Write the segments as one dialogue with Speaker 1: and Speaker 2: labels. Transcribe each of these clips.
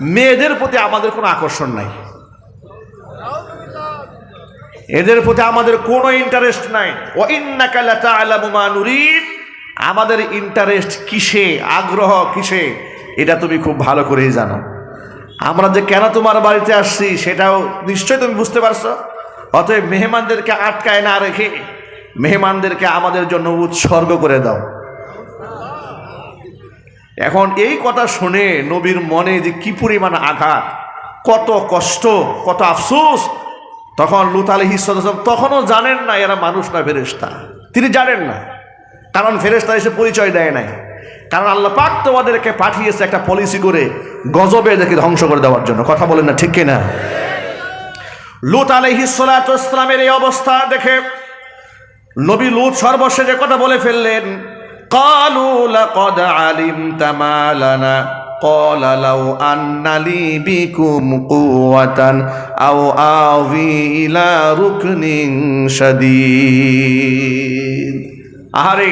Speaker 1: মেয়েদের প্রতি আমাদের কোনো আকর্ষণ নাই। এদের প্রতি আমাদের কোনো ইন্টারেস্ট নাই। ও ইন্নাকা লাতা'লামু মা নুরিদ। আমাদের ইন্টারেস্ট কিসে? আগ্রহ কিসে? এটা তুমি খুব ভালো করেই জানো। আমরা যে কেন তোমার বাড়িতে আসছি সেটাও নিশ্চয়ই তুমি বুঝতে পারছ। অতএব মেহমানদেরকে আটকায় না রেখে, মেহমানদেরকে আমাদের জন্য উৎসর্গ করে দাও। এখন এই কথা শুনে নবীর মনে যে কি পরিমাণ আঘাত, কত কষ্ট, কত আফসোস। তখন লুত আলহি তখনও জানেন না এরা মানুষ না ফেরেস্তা তিনি জানেন না, কারণ ফেরেস্তা এসে পরিচয় দেয় নাই। কারণ আল্লাহ পাক তোমাদেরকে পাঠিয়েছে একটা পলিসি করে গজবে দেখে ধ্বংস করে দেওয়ার জন্য। কথা বলেন না, ঠিক কিনা? লুত আলহি সালামের এই অবস্থা দেখে নবী লুত সর্বশেষে কথা বলে ফেললেন قالوا لقد علمت ما لنا قال لو أن لي بكم قوة أو آوي إلى ركن شديد আহারে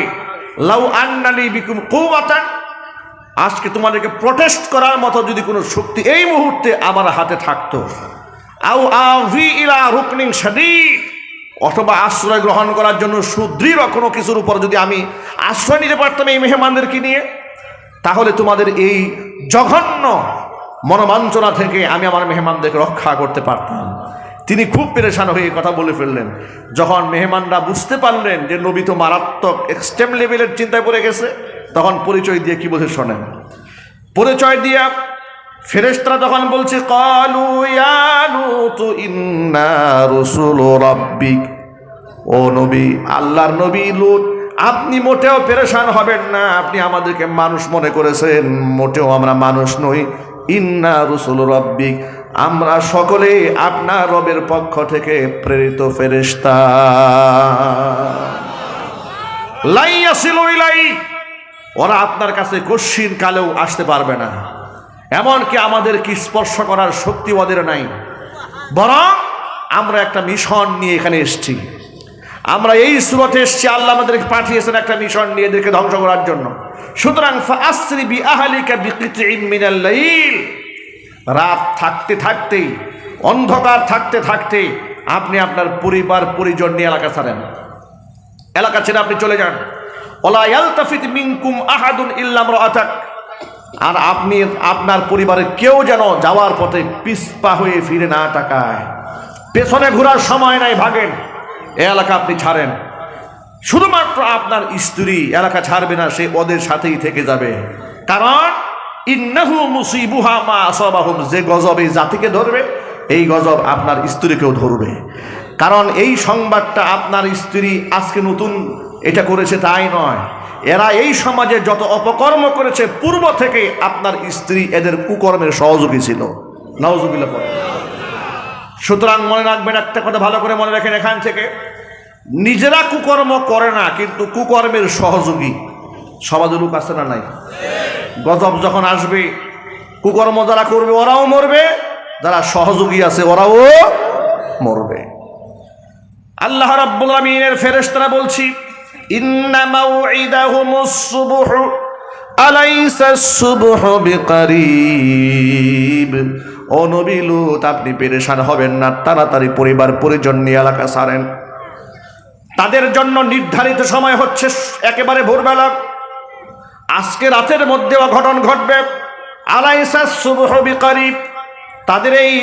Speaker 1: লাউ আন্নালি বিকুম কুওয়াতান আজকে তোমাদেরকে প্রটেস্ট করার মতো যদি কোনো শক্তি এই মুহূর্তে আমার হাতে থাকতো আও আভি ইলা রুকনিং শাদীদ অথবা আশ্রয় গ্রহণ করার জন্য সুদৃঢ় কোনো কিছুর উপর যদি আমি আশ্রয় নিতে পারতাম এই মেহমানদেরকে নিয়ে, তাহলে তোমাদের এই জঘন্য মনোমাঞ্চনা থেকে আমি আমার মেহমানদেরকে রক্ষা করতে পারতাম। তিনি খুব পেরেশান হয়ে কথা বলে ফেললেন। যখন মেহমানরা বুঝতে পারলেন যে নবী তো মারাত্মক এক্সট্রিম লেভেলের চিন্তায় পড়ে গেছে, তখন পরিচয় দিয়ে কি বলে শোনেন? পরিচয় দিয়া ফেরেশতারা তখন বলছে, কালু ইয়া লুতু ইন্না রসুল রাব্বিক। ও নবী, আল্লাহর নবী লুত, আপনি মোটেও পেরেশান হবেন না, আপনি আমাদেরকে মানুষ মনে করেছেন, মোটেও আমরা মানুষ নই, ইন্না রসুল রব্বিক। আমরা সকলে আপনার রবের পক্ষ থেকে প্রেরিত ফেরেশতা। লাইয়াসিলু ইলাই ওরা আপনার কাছে কশিন কালেও আসতে পারবে না। এমনকি আমাদেরকে স্পর্শ করার শক্তি ওদের নাই। বরং আমরা একটা মিশন নিয়ে এখানে এসেছি। আমরা এই সুরতে এসেছি, আল্লাহ আমাদেরকে পাঠিয়েছেন একটা মিশন নিয়ে এদেরকে ধ্বংস করার জন্য। সুতরাং রাত থাকতে থাকতেই, অন্ধকার থাকতে থাকতে আপনি আপনার পরিবার, পরিজন নিয়ে এলাকা ছাড়েন। এলাকা ছেড়ে আপনি চলে যান। ওলা ইয়ালতাফিত মিনকুম আহাদুন ইল্লাম রাআতাক আর আপনি, আপনার পরিবারের কেউ যেন যাওয়ার পথে পিসপা হয়ে ফিরে না টাকায় পেছনে ঘোরার সময় নাই ভাগেন। এ এলাকা আপনি ছাড়েন। শুধুমাত্র আপনার স্ত্রী এলাকা ছাড়বে না, সে ওদের সাথেই থেকে যাবে। কারণ, ইন্নাহু মুসিবুহা মা আসাবাহুম, যে গজব এই জাতিকে ধরবে, এই গজব আপনার স্ত্রীকেও ধরবে। কারণ এই সংবাদটা আপনার স্ত্রী আজকে নতুন এটা করেছে তাই নয়। এরা এই সমাজে যত অপকর্ম করেছে, পূর্ব থেকে আপনার স্ত্রী এদের কুকর্মের সহযোগী ছিল। নওজুবিল্লাহ পড়ে। সুতরাং মনে রাখবেন, একটা কথা ভালো করে মনে রাখেন এখান থেকে। নিজেরা কুকর্ম করে না, কিন্তু কুকর্মের সহযোগী। সমাজে লোক আছে না নাই? গজব যখন আসবে, কুকর্ম যারা করবে, ওরাও মরবে। যারা সহযোগী আছে, ওরাও মরবে। আল্লাহ রাব্বুল আমিনের ফেরেস্তারা বলছি ইন্না মাউইদাহুমুস সুবহ, আলাইসা সুবহ বিকারিব। ও নবী লূত, আপনি পেরেশান হবেন না, তাড়াতাড়ি পরিবার পরিজন নিয়ে এলাকা সারেন। তাদের জন্য নির্ধারিত সময় হচ্ছে একেবারে ভোরবেলা। আজকে রাতের মধ্যে অঘটন ঘটবে। আলাইসা সুবহ বিকারিব, তাদের এই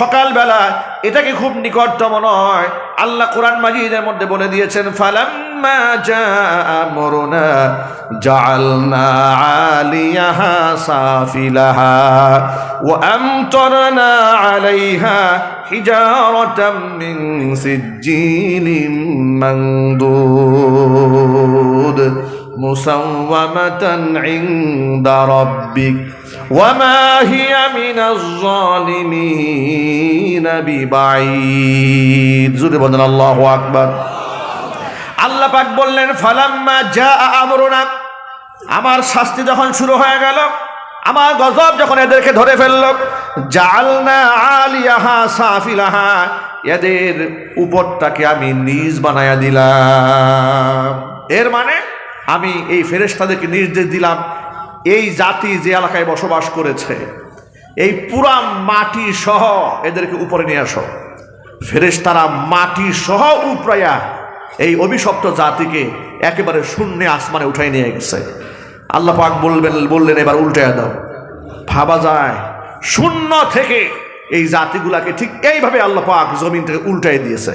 Speaker 1: সকালবেলা, এটাকে খুব নিকটতম নয়। আল্লাহ কোরআন মাজিদের মধ্যে বলে দিয়েছেন لما جاء أمرنا جعلنا عاليها سافلها وأمطرنا عليها حجارة من سجيل منضود مسومة عند ربك وما هي من الظالمين ببعيد زر الله أكبر আল্লাহ পাক বললেন, ফালাম্মা যা আমরুনা। আমার শাস্তি যখন শুরু হয়ে গেল, আমার গজব যখন এদেরকে ধরে ফেলল জালনা আলিয়াহা সাফিলাহা। এদের উপরটাকে আমি নিজ বানায়া দিলাম। এর মানে আমি এই ফেরেশতাদেরকে নির্দেশ দিলাম, এই জাতি যে এলাকায় বসবাস করেছে, এই পুরা মাটি সহ এদেরকে উপরে নিয়ে আসো। ফেরেশতারা মাটি সহ উপরাইয়া এই অভিশপ্ত জাতিকে একেবারে শূন্য আসমানে উঠাই নিয়ে গেছে। আল্লাহ পাক বলবেন, বললেন, এবার উল্টাইয়া দাও। ভাবা যায়, শূন্য থেকে এই জাতিগুলাকে ঠিক এইভাবে আল্লাহ পাক জমিন থেকে উল্টাই দিয়েছে।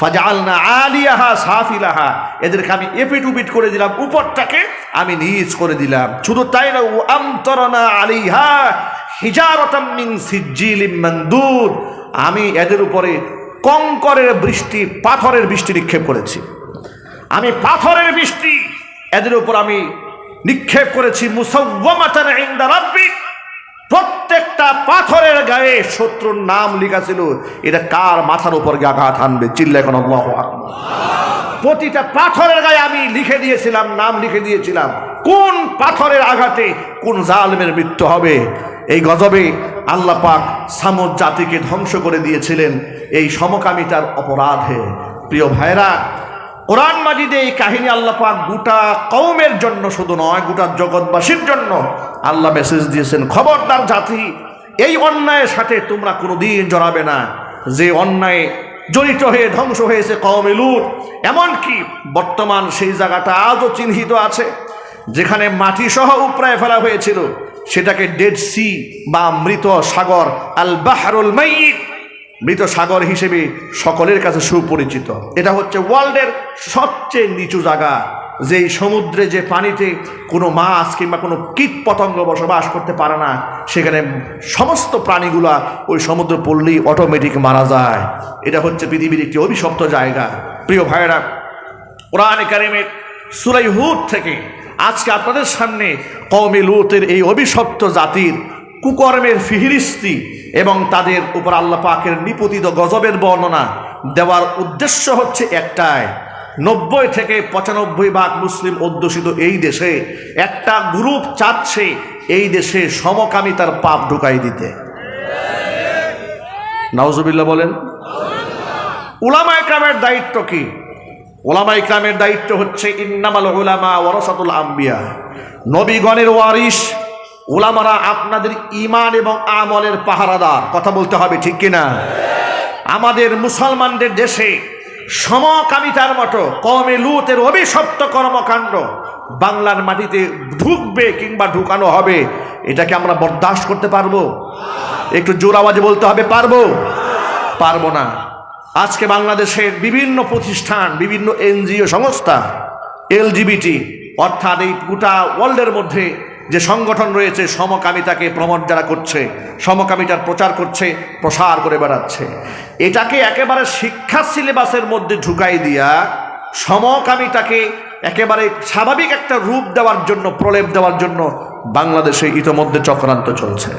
Speaker 1: ফাজালনা আলিয়াহা সাফিলাহা, এদেরকে আমি এপিট উপিট করে দিলাম, উপরটাকে আমি নিচ করে দিলাম। শুধু তাই না ও আমতরনা আলিহা হিজারতাম সিজ্জিলিম মানদুদ, আমি এদের উপরে কঙ্করের বৃষ্টি, পাথরের বৃষ্টি নিক্ষেপ করেছি। আমি পাথরের বৃষ্টি, এদের উপর আমি নিক্ষেপ করেছি। মুসওয়ামাতান ইন্দার রাব্বিক প্রত্যেকটা পাথরের গায়ে শত্রুর নাম লেখা ছিল। এটা কার মাথার উপর গিয়ে আঘাত আনবে? চিল্লা এখন প্রতিটা পাথরের গায়ে আমি লিখে দিয়েছিলাম, নাম লিখে দিয়েছিলাম। কোন পাথরের আঘাতে কোন জালমের মৃত্যু হবে? এই গজবে আল্লাহ পাক সামুদ জাতিকে ধ্বংস করে দিয়েছিলেন। এই সমকামিতার অপরাধে। প্রিয় ভাইরা কোরআন মাজিদে এই কাহিনী আল্লাহ পাক গোটা কৌমের জন্য শুধু নয়, গোটা জগৎবাসীর জন্য আল্লাহ মেসেজ দিয়েছেন, খবরদার জাতি, এই অন্যায়ের সাথে তোমরা কোনোদিন জড়াবে না। যে অন্যায় জড়িত হয়ে ধ্বংস হয়েছে কওমে লুট, এমনকি বর্তমান সেই জায়গাটা আজও চিহ্নিত আছে, যেখানে মাটি সহ উপরায় ফেলা হয়েছিল। সেটাকে ডেড সি বা মৃত সাগর আল বাহরুল মাইয়িত, মৃত সাগর হিসেবে সকলের কাছে সুপরিচিত। এটা হচ্ছে ওয়ার্ল্ডের সবচেয়ে নিচু জায়গা। যেই সমুদ্রে যে পানিতে কোনো মাছ কিংবা কোনো কীট পতঙ্গ বসবাস করতে পারে না, সেখানে সমস্ত প্রাণীগুলা ওই সমুদ্র পড়লেই অটোমেটিক মারা যায়। এটা হচ্ছে পৃথিবীর একটি অভিশপ্ত জায়গা। প্রিয় ভাইয়েরা, কোরআন কারিমের সুরাই হুদ থেকে আজকে আপনাদের সামনে কওমে লুতের এই অভিশপ্ত জাতির কুকর্মের ফিহিরিস্তি এবং তাদের উপর আল্লাহ পাকের নিপতিত গজবের বর্ণনা দেওয়ার উদ্দেশ্য হচ্ছে একটাই নব্বই থেকে পঁচানব্বই ভাগ মুসলিম অধ্যুষিত এই দেশে একটা গ্রুপ চাচ্ছে এই দেশে সমকামিতার পাপ ঢুকাই দিতে। নাউজুবিল্লাহ বলেন উলামা একরামের দায়িত্ব কি? ওলামা ইকরামের দায়িত্ব হচ্ছে ইন্নামাল উলামা ওয়ারাসাতুল আম্বিয়া। নবীগণের ওয়ারিস ওলামারা আপনাদের ইমান এবং আমলের পাহারাদার। কথা বলতে হবে ঠিক কিনা? আমাদের মুসলমানদের দেশে সমকামিতার মতো কমে লুতের অভিশপ্ত কর্মকাণ্ড বাংলার মাটিতে ঢুকবে কিংবা ঢুকানো হবে, এটাকে আমরা বরদাস্ত করতে পারব? একটু জোর আওয়াজে বলতে হবে, পারব? পারব না। আজকে বাংলাদেশের বিভিন্ন প্রতিষ্ঠান, বিভিন্ন এনজিও সংস্থা, এলজিবিটি, অর্থাৎ এই গোটা ওয়ার্ল্ডের মধ্যে যে সংগঠন রয়েছে সমকামিতাকে প্রমোট যারা করছে সমকামিতার প্রচার করছে, প্রসার করে বেড়াচ্ছে। এটাকে একেবারে শিক্ষা সিলেবাসের মধ্যে ঢুকাই দিয়া সমকামিতাকে একেবারে স্বাভাবিক একটা রূপ দেওয়ার জন্য, প্রলেপ দেওয়ার জন্য বাংলাদেশে ইতোমধ্যে চক্রান্ত চলছে।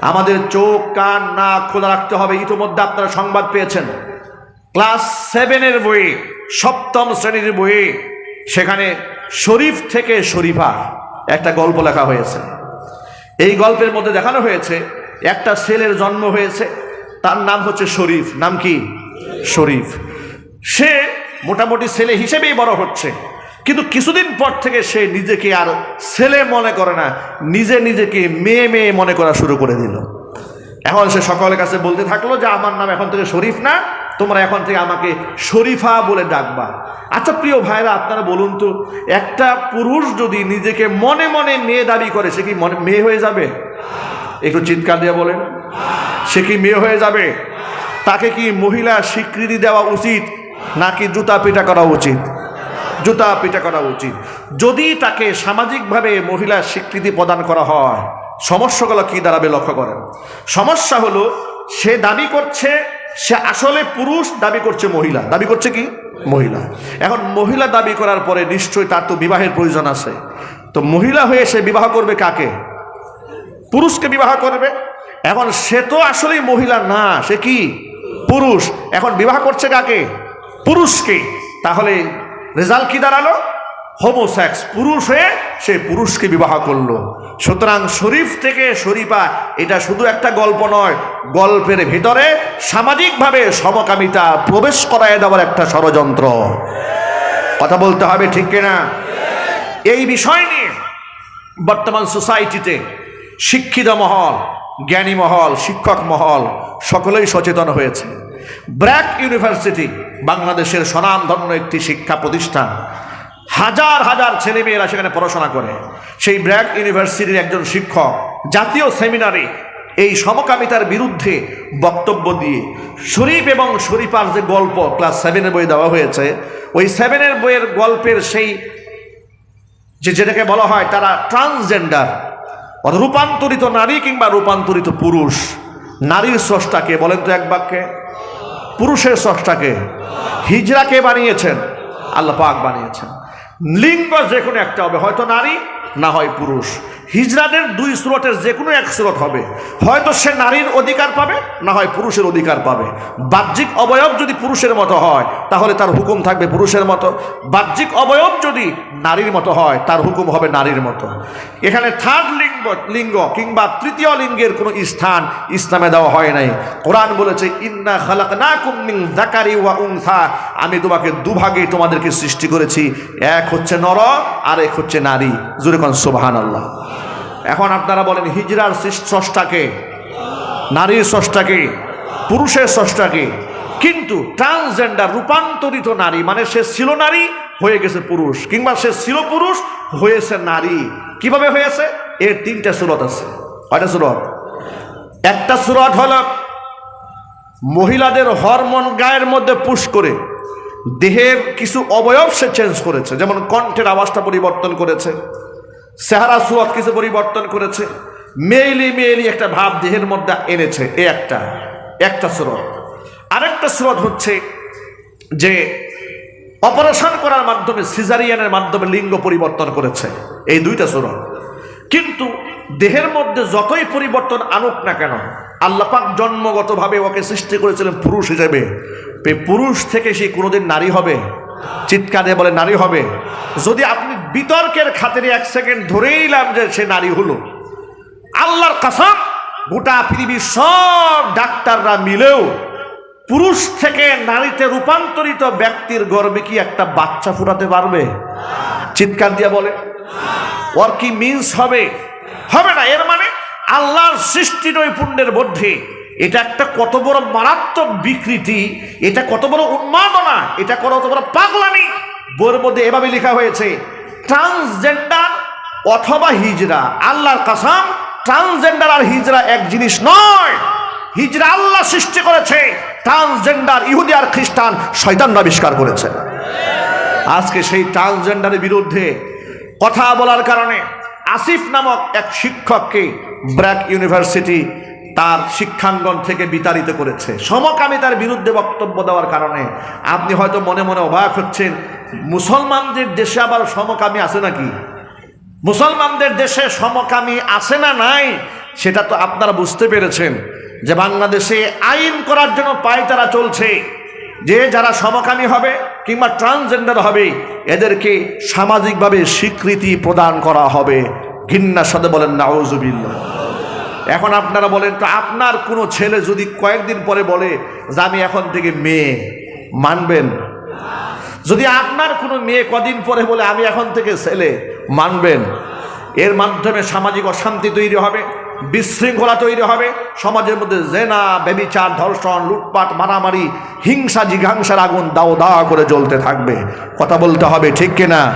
Speaker 1: আমাদের চোখ, কান না খোলা রাখতে হবে। ইতোমধ্যে আপনারা সংবাদ পেয়েছেন। ক্লাস সেভেনের বইয়ে, সপ্তম শ্রেণির বইয়ে, সেখানে শরীফ থেকে শরীফা একটা গল্প লেখা হয়েছে। এই গল্পের মধ্যে দেখানো হয়েছে, একটা ছেলের জন্ম হয়েছে, তার নাম হচ্ছে শরীফ। নাম কি? শরীফ। সে মোটামুটি ছেলে হিসেবেই বড় হচ্ছে, কিন্তু কিছুদিন পর থেকে সে নিজেকে আর ছেলে মনে করে না, নিজে নিজেকে মেয়ে মেয়ে মনে করা শুরু করে দিল। এখন সে সকলের কাছে বলতে থাকল যে, আমার নাম এখন থেকে শরীফ না তোমরা এখন থেকে আমাকে শরীফা বলে ডাকবা। আচ্ছা প্রিয় ভাইরা, আপনারা বলুন তো, একটা পুরুষ যদি নিজেকে মনে মনে মেয়ে দাবি করে, সে কি মনে মেয়ে হয়ে যাবে? একটু চিৎকার দিয়ে বলেন। সে কি মেয়ে হয়ে যাবে? তাকে কি মহিলা স্বীকৃতি দেওয়া উচিত, নাকি জুতা পিটা করা উচিত? জুতা পিটা করা উচিত। যদি তাকে সামাজিকভাবে মহিলা স্বীকৃতি প্রদান করা হয়, সমস্যাগুলো কি দাঁড়াবে লক্ষ্য করেন। সমস্যা হলো, সে দাবি করছে সে আসলে পুরুষ, দাবি করছে মহিলা। দাবি করছে কি? মহিলা। এখন মহিলা দাবি করার পরে নিশ্চয়ই তার তো বিবাহের প্রয়োজন আছে। তো মহিলা হয়ে সে বিবাহ করবে কাকে? পুরুষকে বিবাহ করবে। এখন সে তো আসলেই মহিলা না, সে কি? পুরুষ। এখন বিবাহ করছে কাকে? পুরুষকে। তাহলে রেজাল্ট কি দাঁড়াল? হোমোসেক্স পুরুষ হয়ে সে পুরুষকে বিবাহ করল। সুতরাং শরীফ থেকে শরীফা, এটা শুধু একটা গল্প নয়, গল্পের ভিতরে সামাজিকভাবে সমকামিতা প্রবেশ করায় দেওয়ার একটা ষড়যন্ত্র। কথা বলতে হবে ঠিক কিনা? এই বিষয় নিয়ে বর্তমান সোসাইটিতে শিক্ষিত মহল, জ্ঞানী মহল, শিক্ষক মহল সকলেই সচেতন হয়েছে। ব্র্যাক ইউনিভার্সিটি, বাংলাদেশের স্বনামধন্য একটি শিক্ষা প্রতিষ্ঠান। হাজার হাজার ছেলেমেয়েরা সেখানে পড়াশোনা করে। সেই ব্র্যাক ইউনিভার্সিটির একজন শিক্ষক জাতীয় সেমিনারে এই সমকামিতার বিরুদ্ধে বক্তব্য দিয়ে শরীফ এবং শরীফার যে গল্প ক্লাস সেভেনের বই দেওয়া হয়েছে, ওই সেভেনের বইয়ের গল্পের সেই যে যেটাকে বলা হয় তারা ট্রান্সজেন্ডার রূপান্তরিত নারী কিংবা রূপান্তরিত পুরুষ, নারীর স্রষ্টাকে বলেন তো এক বাক্যে? পুরুষের স্রষ্টাকে হিজড়াকে বানিয়েছেন? আল্লাহ পাক বানিয়েছেন। লিঙ্গ যে কোনো একটা হবে হয়তো নারী না হয় পুরুষ। হিজড়াদের দুই স্রোতের যে কোনো এক স্রোত হবে। হয়তো সে নারীর অধিকার পাবে, না হয় পুরুষের অধিকার পাবে। বাহ্যিক অবয়ব যদি পুরুষের মতো হয়, তাহলে তার হুকুম থাকবে পুরুষের মতো। বাহ্যিক অবয়ব যদি নারীর মতো হয়, তার হুকুম হবে নারীর মতো। এখানে থার্ড লিঙ্গ লিঙ্গ কিংবা তৃতীয় লিঙ্গের কোনো স্থান ইসলামে দেওয়া হয় নাই। কোরআন বলেছে, ইন্না খালাক না কুমিং জাকারি ওয়া উংথা আমি তোমাকে দুভাগে তোমাদেরকে সৃষ্টি করেছি। এক হচ্ছে নর আর এক হচ্ছে নারী। জুরে কন আল্লাহ এখন আপনারা বলেন, হিজরার স্রষ্টাকে নারীর স্রষ্টাকে পুরুষের স্রষ্টাকে কিন্তু ট্রান্সজেন্ডার রূপান্তরিত নারী মানে সে ছিল নারী, হয়ে গেছে পুরুষ, কিংবা সে ছিল পুরুষ, হয়েছে নারী। কীভাবে হয়েছে? এর তিনটা সুরত আছে। কয়টা সুরত? একটা সুরত হল, মহিলাদের হরমোন গায়ের মধ্যে পুশ করে, দেহের কিছু অবয়ব সে চেঞ্জ করেছে, যেমন কণ্ঠের আওয়াজটা পরিবর্তন করেছে। চেহারা সুয়াদ কিছু পরিবর্তন করেছে। মেয়েলি মেয়েলি একটা ভাব দেহের মধ্যে এনেছে, এ একটা একটা স্রোত। আরেকটা স্রোত হচ্ছে যে অপারেশন করার মাধ্যমে সিজারিয়ানের মাধ্যমে লিঙ্গ পরিবর্তন করেছে, এই দুইটা স্রোত। কিন্তু দেহের মধ্যে যতই পরিবর্তন আনুক না কেন আল্লাপাক জন্মগতভাবে ওকে সৃষ্টি করেছিলেন পুরুষ হিসেবে। পুরুষ থেকে সে কোনোদিন নারী হবে। চিৎকার বলে, নারী হবে। যদি আপনি বিতর্কের খাতিরে এক সেকেন্ড ধরেই নিলাম যে সে নারী হলো, আল্লাহর কাসাম, গোটা পৃথিবীর সব ডাক্তাররা মিলেও পুরুষ থেকে নারীতে রূপান্তরিত ব্যক্তির গর্বে কি একটা বাচ্চা ফুটাতে পারবে? চিৎকার দিয়ে বলে, ওর কি মিন্স হবে? হবে না, এর মানে আল্লাহর সৃষ্টি নৈপুণ্যের মধ্যে। এটা একটা কত বড় মারাত্মক বিকৃতি, এটা কত বড় উন্মাদনা, এটা কত বড় পাগলামি। বইয়ের মধ্যে এভাবে লেখা হয়েছে, ট্রান্সজেন্ডার অথবা হিজরা, আল্লাহর কাসাম, ট্রান্সজেন্ডার আর হিজরা এক জিনিস নয়। হিজরা আল্লাহ সৃষ্টি করেছে, ট্রান্সজেন্ডার ইহুদি আর খ্রিস্টান শয়তান আবিষ্কার করেছে। আজকে সেই ট্রান্সজেন্ডারের বিরুদ্ধে কথা বলার কারণে আসিফ নামক এক শিক্ষককে ব্র্যাক ইউনিভার্সিটি তার শিক্ষাঙ্গন থেকে বিতাড়িত করেছে। সমকামিতার বিরুদ্ধে বক্তব্য দেওয়ার কারণে আপনি হয়তো মনে মনে অবাক হচ্ছেন, মুসলমানদের দেশে আবার সমকামী আছে নাকি? মুসলমানদের দেশে সমকামী আছে না নাই, সেটা তো আপনারা বুঝতে পেরেছেন যে বাংলাদেশে আইন করার জন্য পায়তারা চলছে। যে যারা সমকামী হবে কিংবা ট্রান্সজেন্ডার হবে, এদেরকে সামাজিকভাবে স্বীকৃতি প্রদান করা হবে। ঘিন্নার সাথে বলেন নাউজুবিল্লা এখন আপনারা বলেন, তো আপনার কোনো ছেলে যদি কয়েকদিন পরে বলে যে আমি এখন থেকে মেয়ে, মানবেন? যদি আপনার কোনো মেয়ে কদিন পরে বলে, আমি এখন থেকে ছেলে, মানবেন। এর মাধ্যমে সামাজিক অশান্তি তৈরি হবে, বিশৃঙ্খলা তৈরি হবে, সমাজের মধ্যে জেনা বেবিচার ধর্ষণ, লুটপাট, মারামারি, হিংসা, জিঘাংসার আগুন দাও দাও করে জ্বলতে থাকবে। কথা বলতে হবে, ঠিক কিনা?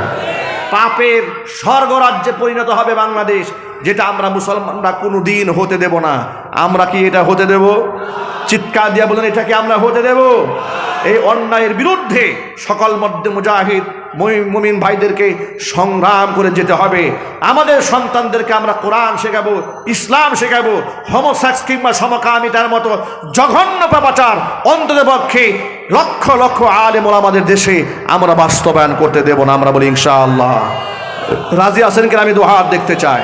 Speaker 1: পাপের স্বর্গরাজ্যে পরিণত হবে বাংলাদেশ, যেটা আমরা মুসলমানরা কোনো দিন হতে দেব না। আমরা কি এটা হতে দেব? চিৎকার দিয়া বলেন এটাকে আমরা হতে দেব? এই অন্যায়ের বিরুদ্ধে সকল মধ্যে মুজাহিদ মুমিন ভাইদেরকে সংগ্রাম করে যেতে হবে। আমাদের সন্তানদেরকে আমরা কোরআন শেখাবো, ইসলাম শেখাবো হোমোসেক্স কিংবা সমকামিতার মতো জঘন্য পাপাচার অন্তত পক্ষে লক্ষ লক্ষ আলেমল আমাদের দেশে আমরা বাস্তবায়ন করতে দেব না, আমরা বলি ইনশাআল্লাহ। রাজি আছেন কিনা আমি দুহাত দেখতে চাই।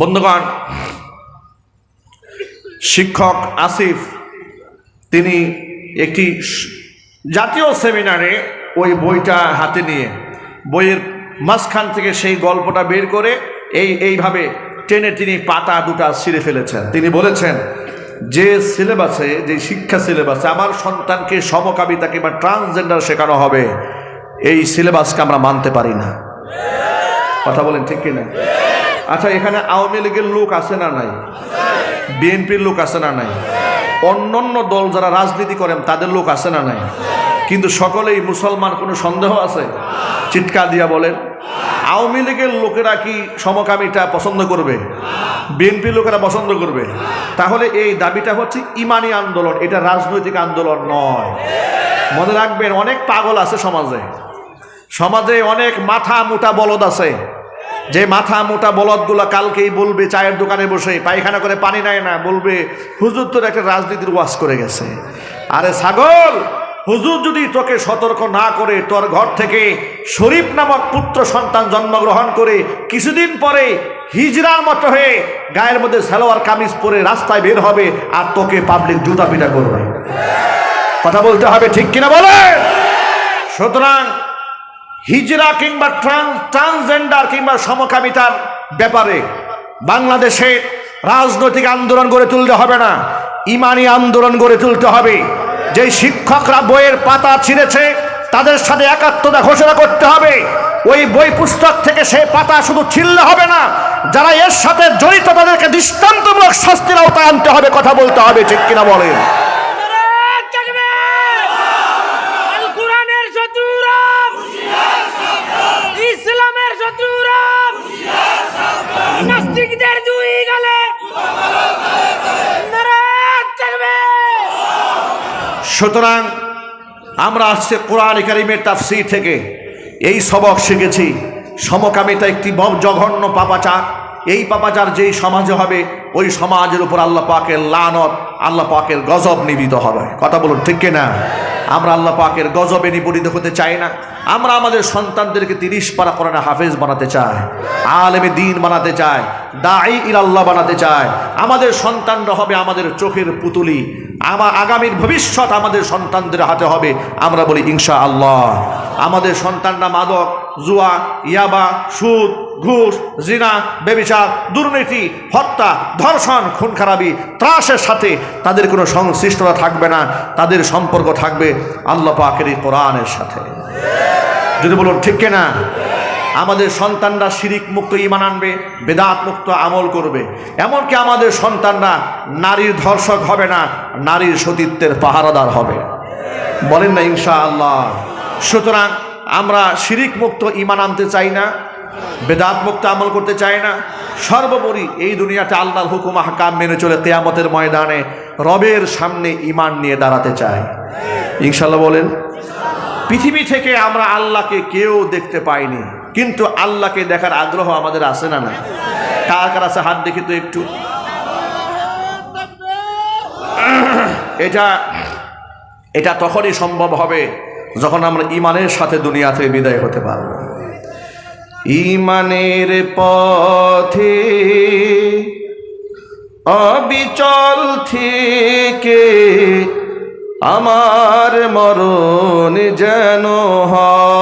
Speaker 1: বন্ধুগণ, শিক্ষক আসিফ, তিনি একটি জাতীয় সেমিনারে ওই বইটা হাতে নিয়ে, বইয়ের মাঝখান থেকে সেই গল্পটা বের করে এই, এইভাবে টেনে তিনি পাতা দুটা ছিঁড়ে ফেলেছেন। তিনি বলেছেন, যে সিলেবাসে, যে শিক্ষা সিলেবাসে আমার সন্তানকে সমকামিতা কিংবা ট্রান্সজেন্ডার শেখানো হবে, এই সিলেবাসকে আমরা মানতে পারি না। কথা বলেন ঠিক কিনা? আচ্ছা এখানে আওয়ামী লীগের লোক আছে না নাই? বিএনপির লোক আছে না নাই? অন্যান্য দল যারা রাজনীতি করেন, তাদের লোক আছে না নাই? কিন্তু সকলেই মুসলমান, কোনো সন্দেহ আছে? চিৎকার দিয়া বলেন, আওয়ামী লীগের লোকেরা কি সমকামিতা পছন্দ করবে? বিএনপি লোকেরা পছন্দ করবে? তাহলে এই দাবিটা হচ্ছে ইমানি আন্দোলন, এটা রাজনৈতিক আন্দোলন নয়। মনে রাখবেন, অনেক পাগল আছে সমাজে। সমাজে অনেক মাথা মোটা বলদ আছে। যে মাথা মোটা বলদগুলো কালকেই বলবে, চায়ের দোকানে বসে, পায়খানা করে পানি নেয় না, বলবে, হুজুর তোর একটা রাজনীতির ওয়াশ করে গেছে। আরে ছাগল, হুজুর যদি তোকে সতর্ক না করে, তোর ঘর থেকে শরীফ নামক পুত্র সন্তান জন্মগ্রহণ করে কিছুদিন পরে হিজরার মতো হয়ে গায়ের মধ্যে সালোয়ার কামিজ পরে রাস্তায় বের হবে আর তোকে পাবলিক জুতা পিটা করবে। কথা বলতে হবে ঠিক কিনা বলে সুতরাং হিজরা কিংবা ট্রান্স ট্রান্সজেন্ডার কিংবা সমকামিতার ব্যাপারে বাংলাদেশে রাজনৈতিক আন্দোলন গড়ে তুলতে হবে না, ইমানি আন্দোলন গড়ে তুলতে হবে। যেই শিক্ষকরা বইয়ের পাতা ছিঁড়েছে, তাদের সাথে একাত্মতা ঘোষণা করতে হবে। ওই বই পুস্তক থেকে সে পাতা শুধু ছিললে হবে না, যারা এর সাথে জড়িত তাদেরকে দৃষ্টান্তমূলক শাস্তির আওতায় আনতে হবে, কথা বলতে হবে, ঠিক কিনা বলেন
Speaker 2: নারায়ণ থাকবে আল কোরআনের শত্রুরা ইসলামের শত্রুরা
Speaker 1: সুতরাং আমরা আসছে কোরআন কারিমের তাফসির থেকে। এই সবক শিখেছি। সমকামিতা একটি জঘন্য পাপাচার। এই পাপাচার যেই সমাজে হবে, ওই সমাজের উপর আল্লাপাকে লানত আল্লাহ পাকের গজব নিবিত হবে। কথা বলুন, ঠিক না আমরা আল্লাহ পাকের গজবে নিপরিত হতে চাই না। আমরা আমাদের সন্তানদেরকে তিরিশ পারা করে না হাফেজ বানাতে চাই, আলেমে দিন বানাতে চাই দাই ইলাল্লাহ বানাতে চায় আমাদের সন্তানরা হবে আমাদের চোখের পুতুলি আমার আগামীর ভবিষ্যৎ আমাদের সন্তানদের হাতে হবে। আমরা বলি ইনশা আল্লাহ আমাদের সন্তানরা মাদক, জুয়া, ইয়াবা, সুদ, ঘুষ, জিনা, বেবিচার, দুর্নীতি, হত্যা, ধর্ষণ খুন খারাপি ত্রাসের সাথে তাদের কোনো সংশ্লিষ্টতা থাকবে না, তাদের সম্পর্ক থাকবে আল্লাহ পাকের কোরআনের সাথে। যদি বলুন, ঠিক না আমাদের সন্তানরা শিরিক মুক্ত ইমান আনবে, বেদাত মুক্ত আমল করবে। এমনকি আমাদের সন্তানরা নারীর ধর্ষক হবে না, নারীর সতীত্বের পাহারাদার হবে। বলেন না ইনশা আল্লাহ সুতরাং আমরা শিরিক মুক্ত ইমান আনতে চাই না, বেদাত মুক্ত আমল করতে চাই না। সর্বোপরি এই দুনিয়াতে আল্লাহর হুকুম হাকাম মেনে চলে তেয়ামতের ময়দানে রবের সামনে ইমান নিয়ে দাঁড়াতে চায় ইনশাল্লাহ বলেন, পৃথিবী থেকে আমরা আল্লাহকে কেউ দেখতে পাইনি। কিন্তু আল্লাহকে দেখার আগ্রহ আমাদের আছে না না কার কার আছে? হাত দেখি তো একটু। এটা এটা তখনই সম্ভব হবে যখন আমরা ইমানের সাথে দুনিয়া থেকে বিদায় হতে পারব। ইমানের পথে অবিচল থেকে আমার মরণ যেন হয়।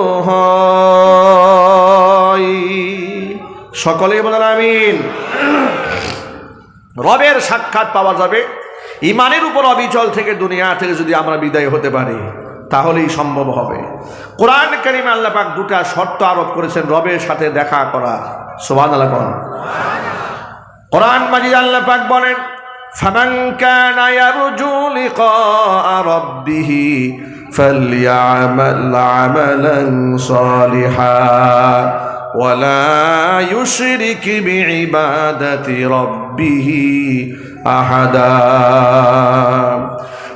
Speaker 1: সকলে বলেন আমিন রবের সাক্ষাৎ পাওয়া যাবে ইমানের উপর অবিচল থেকে দুনিয়া থেকে যদি আমরা বিদায় হতে পারি তাহলেই সম্ভব হবে কোরআন করিম আল্লাহ পাক দুটা শর্ত আরোপ করেছেন রবের সাথে দেখা করা সোবান আল্লাহ কোন কোরআন মাজিদ আল্লাহ পাক বলেন فمن كان يرجو لقاء ربه فليعمل عملا صالحا ولا يشرك بعبادة ربه أحدا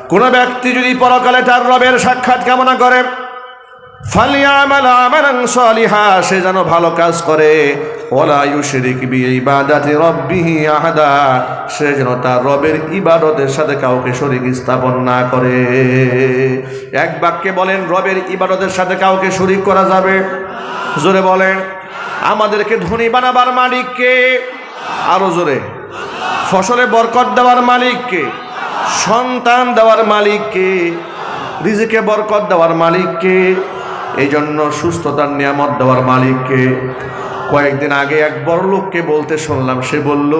Speaker 1: কোন ব্যক্তি যদি পরকালে তার রবের সাক্ষাৎ কামনা করে ফালিয়ামাল আমালান সালিহা সে যেন ভালো কাজ করে ওলা ইউশরিক বি ইবাদাতি রাব্বিহি আহাদা সে যেন তার রবের ইবাদতের সাথে কাউকে শরীক স্থাপন না করে এক বাক্যে বলেন রবের ইবাদতের সাথে কাউকে শরীক করা যাবে জোরে বলেন আমাদেরকে ধনী বানাবার মালিককে আরও জোরে। ফসলে বরকত দেওয়ার মালিককে সন্তান দেওয়ার মালিককে রিজিকে বরকত দেওয়ার মালিককে এই জন্য সুস্থতার নিয়ামত দেওয়ার মালিককে কয়েকদিন আগে এক বড় লোককে বলতে শুনলাম, সে বলল,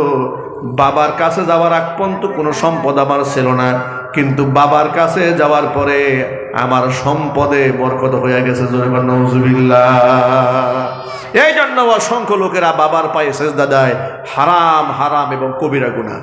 Speaker 1: বাবার কাছে যাওয়ার আগ পর্যন্ত কোনো সম্পদ আমার ছিল না, কিন্তু বাবার কাছে যাওয়ার পরে আমার সম্পদে বরকত হয়ে গেছে, জোরে নজুবিল্লা এই জন্য অসংখ্য লোকেরা বাবার পায়ে সেজদা দেয়। হারাম হারাম এবং কবিরা গুণা